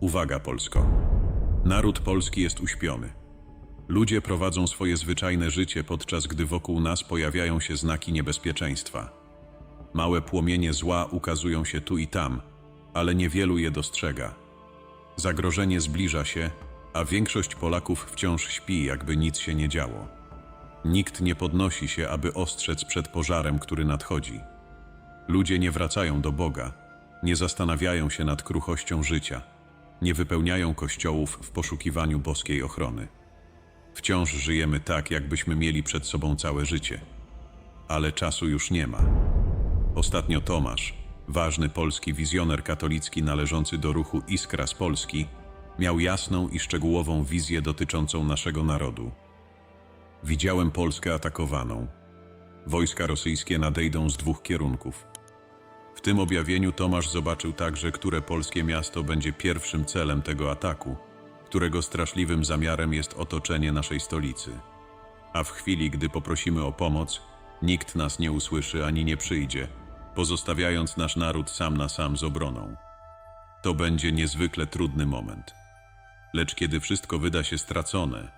Uwaga Polsko. Naród polski jest uśpiony. Ludzie prowadzą swoje zwyczajne życie, podczas gdy wokół nas pojawiają się znaki niebezpieczeństwa. Małe płomienie zła ukazują się tu i tam, ale niewielu je dostrzega. Zagrożenie zbliża się, a większość Polaków wciąż śpi, jakby nic się nie działo. Nikt nie podnosi się, aby ostrzec przed pożarem, który nadchodzi. Ludzie nie wracają do Boga, nie zastanawiają się nad kruchością życia, nie wypełniają kościołów w poszukiwaniu boskiej ochrony. Wciąż żyjemy tak, jakbyśmy mieli przed sobą całe życie. Ale czasu już nie ma. Ostatnio Tomasz, ważny polski wizjoner katolicki należący do ruchu Iskra z Polski, miał jasną i szczegółową wizję dotyczącą naszego narodu. Widziałem Polskę atakowaną. Wojska rosyjskie nadejdą z dwóch kierunków. W tym objawieniu Tomasz zobaczył także, które polskie miasto będzie pierwszym celem tego ataku, którego straszliwym zamiarem jest otoczenie naszej stolicy. A w chwili, gdy poprosimy o pomoc, nikt nas nie usłyszy ani nie przyjdzie, pozostawiając nasz naród sam na sam z obroną. To będzie niezwykle trudny moment. Lecz kiedy wszystko wyda się stracone,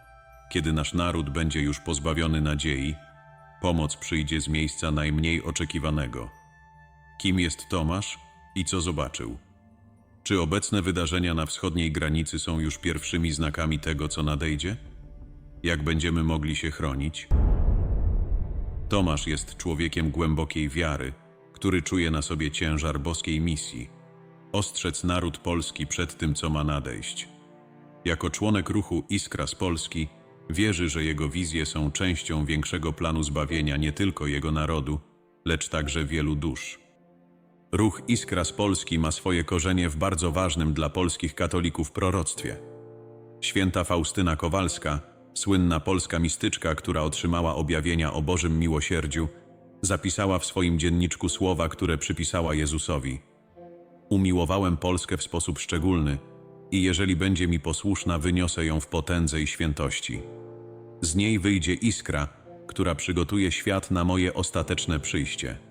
kiedy nasz naród będzie już pozbawiony nadziei, pomoc przyjdzie z miejsca najmniej oczekiwanego. Kim jest Tomasz i co zobaczył? Czy obecne wydarzenia na wschodniej granicy są już pierwszymi znakami tego, co nadejdzie? Jak będziemy mogli się chronić? Tomasz jest człowiekiem głębokiej wiary, który czuje na sobie ciężar boskiej misji ostrzec naród polski przed tym, co ma nadejść. Jako członek ruchu Iskra z Polski, wierzy, że jego wizje są częścią większego planu zbawienia nie tylko jego narodu, lecz także wielu dusz. Ruch Iskra z Polski ma swoje korzenie w bardzo ważnym dla polskich katolików proroctwie. Święta Faustyna Kowalska, słynna polska mistyczka, która otrzymała objawienia o Bożym miłosierdziu, zapisała w swoim dzienniczku słowa, które przypisała Jezusowi. Umiłowałem Polskę w sposób szczególny i jeżeli będzie mi posłuszna, wyniosę ją w potędze i świętości. Z niej wyjdzie iskra, która przygotuje świat na moje ostateczne przyjście.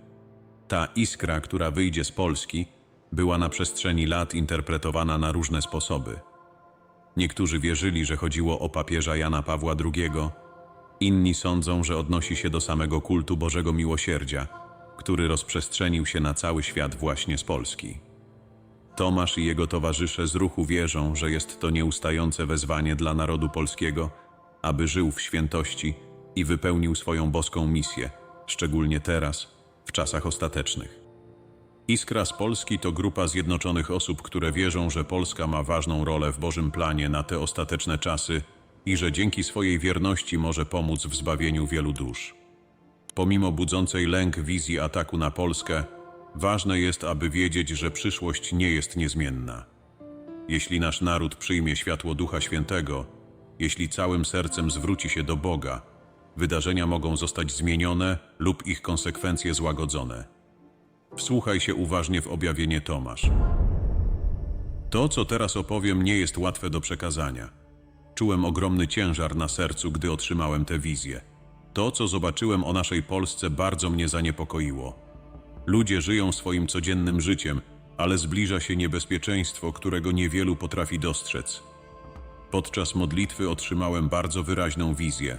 Ta iskra, która wyjdzie z Polski, była na przestrzeni lat interpretowana na różne sposoby. Niektórzy wierzyli, że chodziło o papieża Jana Pawła II, inni sądzą, że odnosi się do samego kultu Bożego Miłosierdzia, który rozprzestrzenił się na cały świat właśnie z Polski. Tomasz i jego towarzysze z ruchu wierzą, że jest to nieustające wezwanie dla narodu polskiego, aby żył w świętości i wypełnił swoją boską misję, szczególnie teraz, w czasach ostatecznych. Iskra z Polski to grupa zjednoczonych osób, które wierzą, że Polska ma ważną rolę w Bożym planie na te ostateczne czasy i że dzięki swojej wierności może pomóc w zbawieniu wielu dusz. Pomimo budzącej lęk wizji ataku na Polskę, ważne jest, aby wiedzieć, że przyszłość nie jest niezmienna. Jeśli nasz naród przyjmie światło Ducha Świętego, jeśli całym sercem zwróci się do Boga, wydarzenia mogą zostać zmienione lub ich konsekwencje złagodzone. Wsłuchaj się uważnie w objawienie Tomasz. To, co teraz opowiem, nie jest łatwe do przekazania. Czułem ogromny ciężar na sercu, gdy otrzymałem tę wizję. To, co zobaczyłem o naszej Polsce, bardzo mnie zaniepokoiło. Ludzie żyją swoim codziennym życiem, ale zbliża się niebezpieczeństwo, którego niewielu potrafi dostrzec. Podczas modlitwy otrzymałem bardzo wyraźną wizję.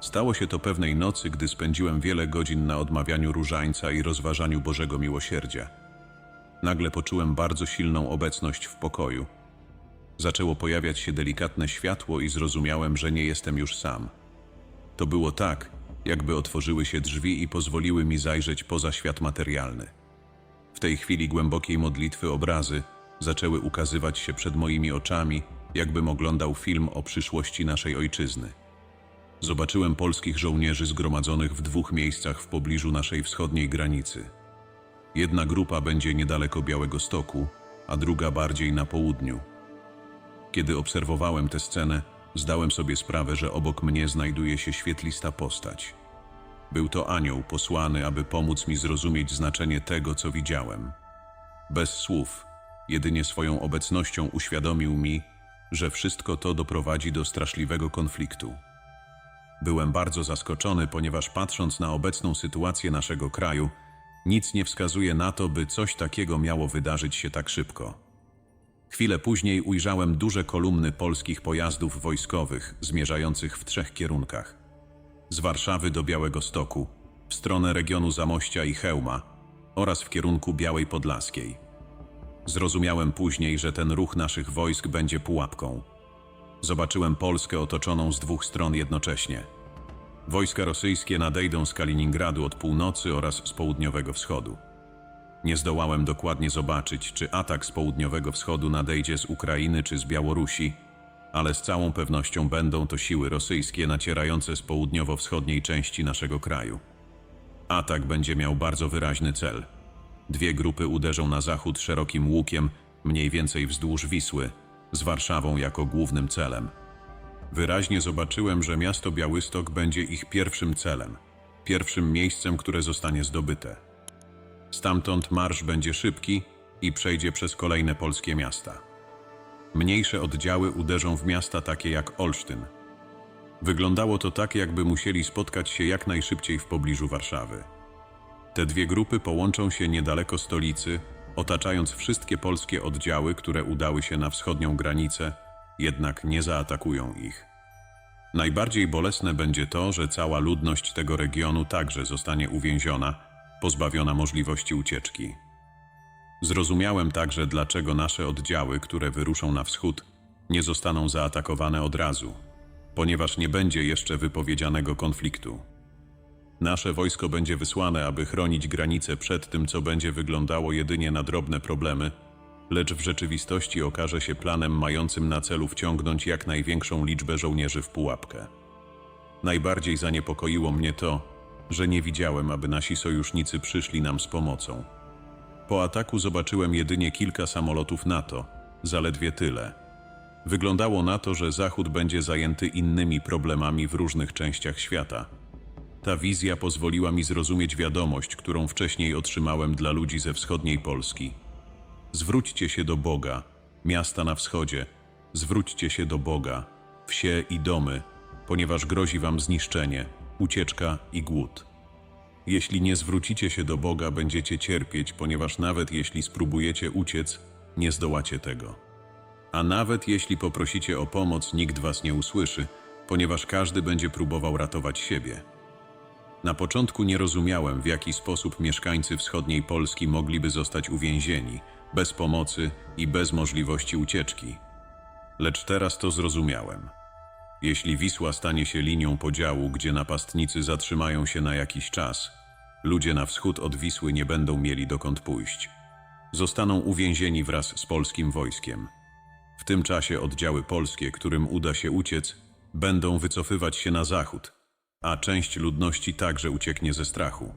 Stało się to pewnej nocy, gdy spędziłem wiele godzin na odmawianiu różańca i rozważaniu Bożego Miłosierdzia. Nagle poczułem bardzo silną obecność w pokoju. Zaczęło pojawiać się delikatne światło i zrozumiałem, że nie jestem już sam. To było tak, jakby otworzyły się drzwi i pozwoliły mi zajrzeć poza świat materialny. W tej chwili głębokiej modlitwy obrazy zaczęły ukazywać się przed moimi oczami, jakbym oglądał film o przyszłości naszej ojczyzny. Zobaczyłem polskich żołnierzy zgromadzonych w dwóch miejscach w pobliżu naszej wschodniej granicy. Jedna grupa będzie niedaleko Białego Stoku, a druga bardziej na południu. Kiedy obserwowałem tę scenę, zdałem sobie sprawę, że obok mnie znajduje się świetlista postać. Był to anioł posłany, aby pomóc mi zrozumieć znaczenie tego, co widziałem. Bez słów, jedynie swoją obecnością uświadomił mi, że wszystko to doprowadzi do straszliwego konfliktu. Byłem bardzo zaskoczony, ponieważ patrząc na obecną sytuację naszego kraju, nic nie wskazuje na to, by coś takiego miało wydarzyć się tak szybko. Chwilę później ujrzałem duże kolumny polskich pojazdów wojskowych zmierzających w trzech kierunkach. Z Warszawy do Białego Stoku, w stronę regionu Zamościa i Chełma oraz w kierunku Białej Podlaskiej. Zrozumiałem później, że ten ruch naszych wojsk będzie pułapką. Zobaczyłem Polskę otoczoną z dwóch stron jednocześnie. Wojska rosyjskie nadejdą z Kaliningradu od północy oraz z południowego wschodu. Nie zdołałem dokładnie zobaczyć, czy atak z południowego wschodu nadejdzie z Ukrainy czy z Białorusi, ale z całą pewnością będą to siły rosyjskie nacierające z południowo-wschodniej części naszego kraju. Atak będzie miał bardzo wyraźny cel. Dwie grupy uderzą na zachód szerokim łukiem, mniej więcej wzdłuż Wisły, z Warszawą jako głównym celem. Wyraźnie zobaczyłem, że miasto Białystok będzie ich pierwszym celem, pierwszym miejscem, które zostanie zdobyte. Stamtąd marsz będzie szybki i przejdzie przez kolejne polskie miasta. Mniejsze oddziały uderzą w miasta takie jak Olsztyn. Wyglądało to tak, jakby musieli spotkać się jak najszybciej w pobliżu Warszawy. Te dwie grupy połączą się niedaleko stolicy, otaczając wszystkie polskie oddziały, które udały się na wschodnią granicę, jednak nie zaatakują ich. Najbardziej bolesne będzie to, że cała ludność tego regionu także zostanie uwięziona, pozbawiona możliwości ucieczki. Zrozumiałem także, dlaczego nasze oddziały, które wyruszą na wschód, nie zostaną zaatakowane od razu, ponieważ nie będzie jeszcze wypowiedzianego konfliktu. Nasze wojsko będzie wysłane, aby chronić granice przed tym, co będzie wyglądało jedynie na drobne problemy, lecz w rzeczywistości okaże się planem mającym na celu wciągnąć jak największą liczbę żołnierzy w pułapkę. Najbardziej zaniepokoiło mnie to, że nie widziałem, aby nasi sojusznicy przyszli nam z pomocą. Po ataku zobaczyłem jedynie kilka samolotów NATO, zaledwie tyle. Wyglądało na to, że Zachód będzie zajęty innymi problemami w różnych częściach świata. Ta wizja pozwoliła mi zrozumieć wiadomość, którą wcześniej otrzymałem dla ludzi ze wschodniej Polski. Zwróćcie się do Boga, miasta na wschodzie, zwróćcie się do Boga, wsie i domy, ponieważ grozi wam zniszczenie, ucieczka i głód. Jeśli nie zwrócicie się do Boga, będziecie cierpieć, ponieważ nawet jeśli spróbujecie uciec, nie zdołacie tego. A nawet jeśli poprosicie o pomoc, nikt was nie usłyszy, ponieważ każdy będzie próbował ratować siebie. Na początku nie rozumiałem, w jaki sposób mieszkańcy wschodniej Polski mogliby zostać uwięzieni, bez pomocy i bez możliwości ucieczki. Lecz teraz to zrozumiałem. Jeśli Wisła stanie się linią podziału, gdzie napastnicy zatrzymają się na jakiś czas, ludzie na wschód od Wisły nie będą mieli dokąd pójść. Zostaną uwięzieni wraz z polskim wojskiem. W tym czasie oddziały polskie, którym uda się uciec, będą wycofywać się na zachód, a część ludności także ucieknie ze strachu.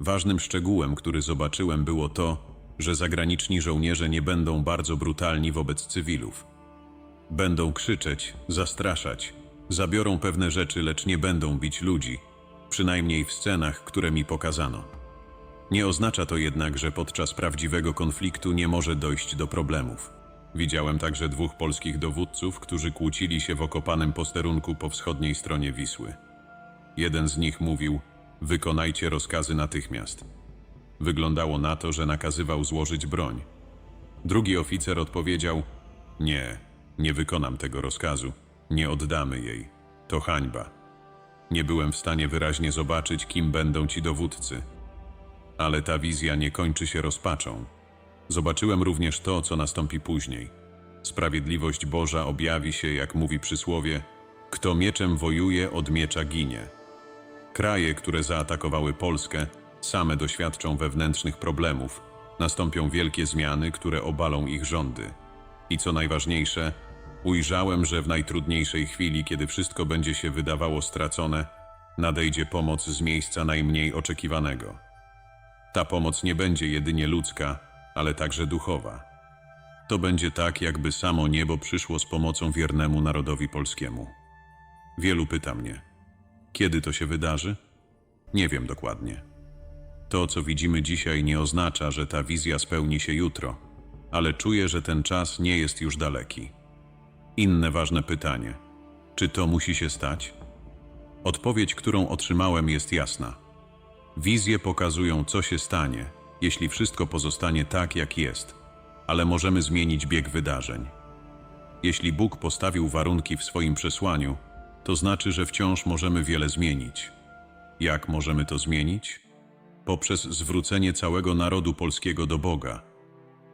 Ważnym szczegółem, który zobaczyłem, było to, że zagraniczni żołnierze nie będą bardzo brutalni wobec cywilów. Będą krzyczeć, zastraszać, zabiorą pewne rzeczy, lecz nie będą bić ludzi, przynajmniej w scenach, które mi pokazano. Nie oznacza to jednak, że podczas prawdziwego konfliktu nie może dojść do problemów. Widziałem także dwóch polskich dowódców, którzy kłócili się w okopanym posterunku po wschodniej stronie Wisły. Jeden z nich mówił: Wykonajcie rozkazy natychmiast. Wyglądało na to, że nakazywał złożyć broń. Drugi oficer odpowiedział: Nie, nie wykonam tego rozkazu, nie oddamy jej. To hańba. Nie byłem w stanie wyraźnie zobaczyć, kim będą ci dowódcy. Ale ta wizja nie kończy się rozpaczą. Zobaczyłem również to, co nastąpi później. Sprawiedliwość Boża objawi się, jak mówi przysłowie: Kto mieczem wojuje, od miecza ginie. Kraje, które zaatakowały Polskę, same doświadczą wewnętrznych problemów, nastąpią wielkie zmiany, które obalą ich rządy. I co najważniejsze, ujrzałem, że w najtrudniejszej chwili, kiedy wszystko będzie się wydawało stracone, nadejdzie pomoc z miejsca najmniej oczekiwanego. Ta pomoc nie będzie jedynie ludzka, ale także duchowa. To będzie tak, jakby samo niebo przyszło z pomocą wiernemu narodowi polskiemu. Wielu pyta mnie, kiedy to się wydarzy? Nie wiem dokładnie. To, co widzimy dzisiaj, nie oznacza, że ta wizja spełni się jutro, ale czuję, że ten czas nie jest już daleki. Inne ważne pytanie: czy to musi się stać? Odpowiedź, którą otrzymałem, jest jasna. Wizje pokazują, co się stanie, jeśli wszystko pozostanie tak, jak jest, ale możemy zmienić bieg wydarzeń. Jeśli Bóg postawił warunki w swoim przesłaniu, to znaczy, że wciąż możemy wiele zmienić. Jak możemy to zmienić? Poprzez zwrócenie całego narodu polskiego do Boga.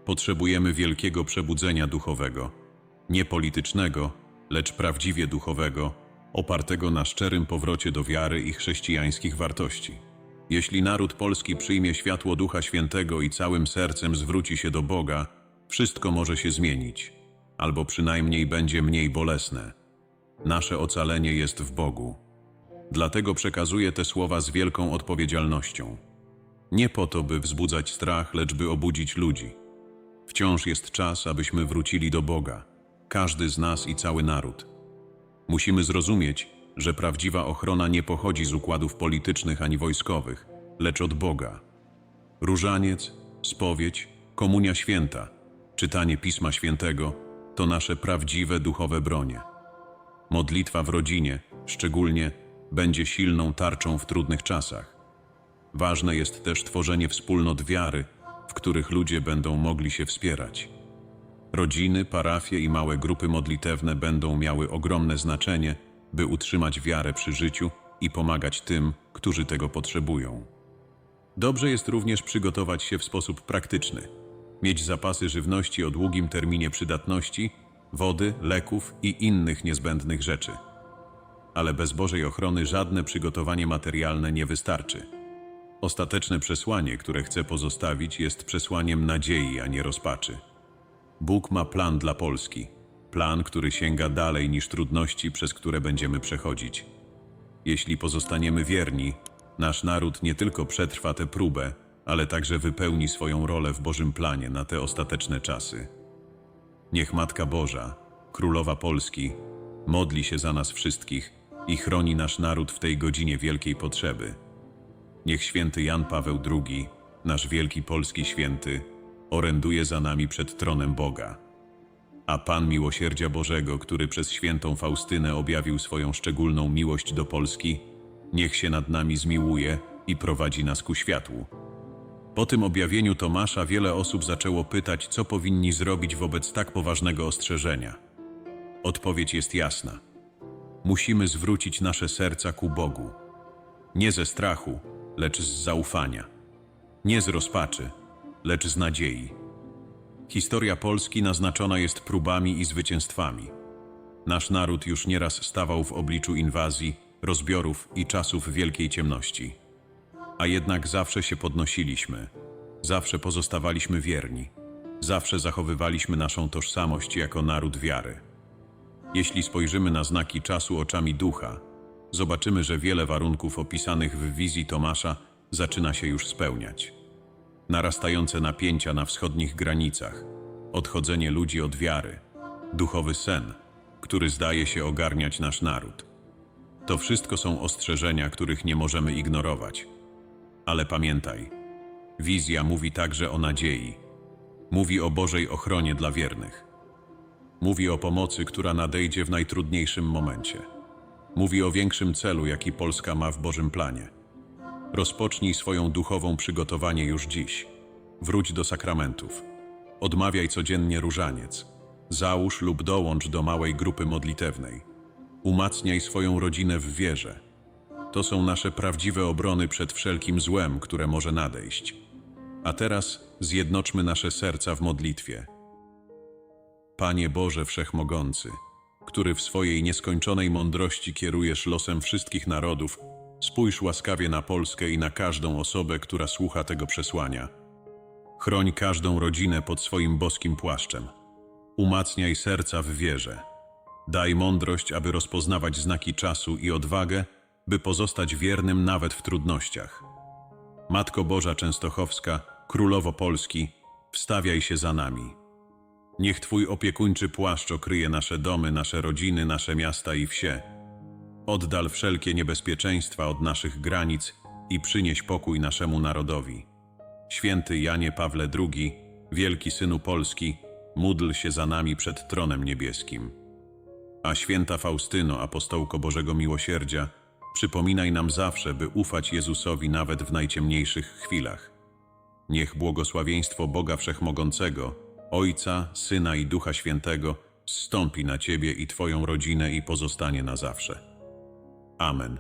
Potrzebujemy wielkiego przebudzenia duchowego, nie politycznego, lecz prawdziwie duchowego, opartego na szczerym powrocie do wiary i chrześcijańskich wartości. Jeśli naród polski przyjmie światło Ducha Świętego i całym sercem zwróci się do Boga, wszystko może się zmienić, albo przynajmniej będzie mniej bolesne. Nasze ocalenie jest w Bogu. Dlatego przekazuję te słowa z wielką odpowiedzialnością. Nie po to, by wzbudzać strach, lecz by obudzić ludzi. Wciąż jest czas, abyśmy wrócili do Boga, każdy z nas i cały naród. Musimy zrozumieć, że prawdziwa ochrona nie pochodzi z układów politycznych ani wojskowych, lecz od Boga. Różaniec, spowiedź, komunia święta, czytanie Pisma Świętego to nasze prawdziwe duchowe bronie. Modlitwa w rodzinie, szczególnie, będzie silną tarczą w trudnych czasach. Ważne jest też tworzenie wspólnot wiary, w których ludzie będą mogli się wspierać. Rodziny, parafie i małe grupy modlitewne będą miały ogromne znaczenie, by utrzymać wiarę przy życiu i pomagać tym, którzy tego potrzebują. Dobrze jest również przygotować się w sposób praktyczny. Mieć zapasy żywności o długim terminie przydatności, wody, leków i innych niezbędnych rzeczy. Ale bez Bożej ochrony żadne przygotowanie materialne nie wystarczy. Ostateczne przesłanie, które chcę pozostawić, jest przesłaniem nadziei, a nie rozpaczy. Bóg ma plan dla Polski. Plan, który sięga dalej niż trudności, przez które będziemy przechodzić. Jeśli pozostaniemy wierni, nasz naród nie tylko przetrwa tę próbę, ale także wypełni swoją rolę w Bożym planie na te ostateczne czasy. Niech Matka Boża, Królowa Polski, modli się za nas wszystkich i chroni nasz naród w tej godzinie wielkiej potrzeby. Niech święty Jan Paweł II, nasz wielki polski święty, oręduje za nami przed tronem Boga. A Pan Miłosierdzia Bożego, który przez świętą Faustynę objawił swoją szczególną miłość do Polski, niech się nad nami zmiłuje i prowadzi nas ku światłu. Po tym objawieniu Tomasza wiele osób zaczęło pytać, co powinni zrobić wobec tak poważnego ostrzeżenia. Odpowiedź jest jasna. Musimy zwrócić nasze serca ku Bogu. Nie ze strachu, lecz z zaufania. Nie z rozpaczy, lecz z nadziei. Historia Polski naznaczona jest próbami i zwycięstwami. Nasz naród już nieraz stawał w obliczu inwazji, rozbiorów i czasów wielkiej ciemności. A jednak zawsze się podnosiliśmy, zawsze pozostawaliśmy wierni, zawsze zachowywaliśmy naszą tożsamość jako naród wiary. Jeśli spojrzymy na znaki czasu oczami ducha, zobaczymy, że wiele warunków opisanych w wizji Tomasza zaczyna się już spełniać. Narastające napięcia na wschodnich granicach, odchodzenie ludzi od wiary, duchowy sen, który zdaje się ogarniać nasz naród. To wszystko są ostrzeżenia, których nie możemy ignorować. Ale pamiętaj, wizja mówi także o nadziei. Mówi o Bożej ochronie dla wiernych. Mówi o pomocy, która nadejdzie w najtrudniejszym momencie. Mówi o większym celu, jaki Polska ma w Bożym planie. Rozpocznij swoją duchową przygotowanie już dziś. Wróć do sakramentów. Odmawiaj codziennie różaniec. Załóż lub dołącz do małej grupy modlitewnej. Umacniaj swoją rodzinę w wierze. To są nasze prawdziwe obrony przed wszelkim złem, które może nadejść. A teraz zjednoczmy nasze serca w modlitwie. Panie Boże Wszechmogący, który w swojej nieskończonej mądrości kierujesz losem wszystkich narodów, spójrz łaskawie na Polskę i na każdą osobę, która słucha tego przesłania. Chroń każdą rodzinę pod swoim boskim płaszczem. Umacniaj serca w wierze. Daj mądrość, aby rozpoznawać znaki czasu i odwagę, by pozostać wiernym nawet w trudnościach. Matko Boża Częstochowska, Królowo Polski, wstawiaj się za nami. Niech Twój opiekuńczy płaszcz okryje nasze domy, nasze rodziny, nasze miasta i wsie. Oddal wszelkie niebezpieczeństwa od naszych granic i przynieś pokój naszemu narodowi. Święty Janie Pawle II, wielki synu Polski, módl się za nami przed tronem niebieskim. A święta Faustyno, apostołko Bożego Miłosierdzia, przypominaj nam zawsze, by ufać Jezusowi nawet w najciemniejszych chwilach. Niech błogosławieństwo Boga Wszechmogącego, Ojca, Syna i Ducha Świętego zstąpi na ciebie i twoją rodzinę i pozostanie na zawsze. Amen.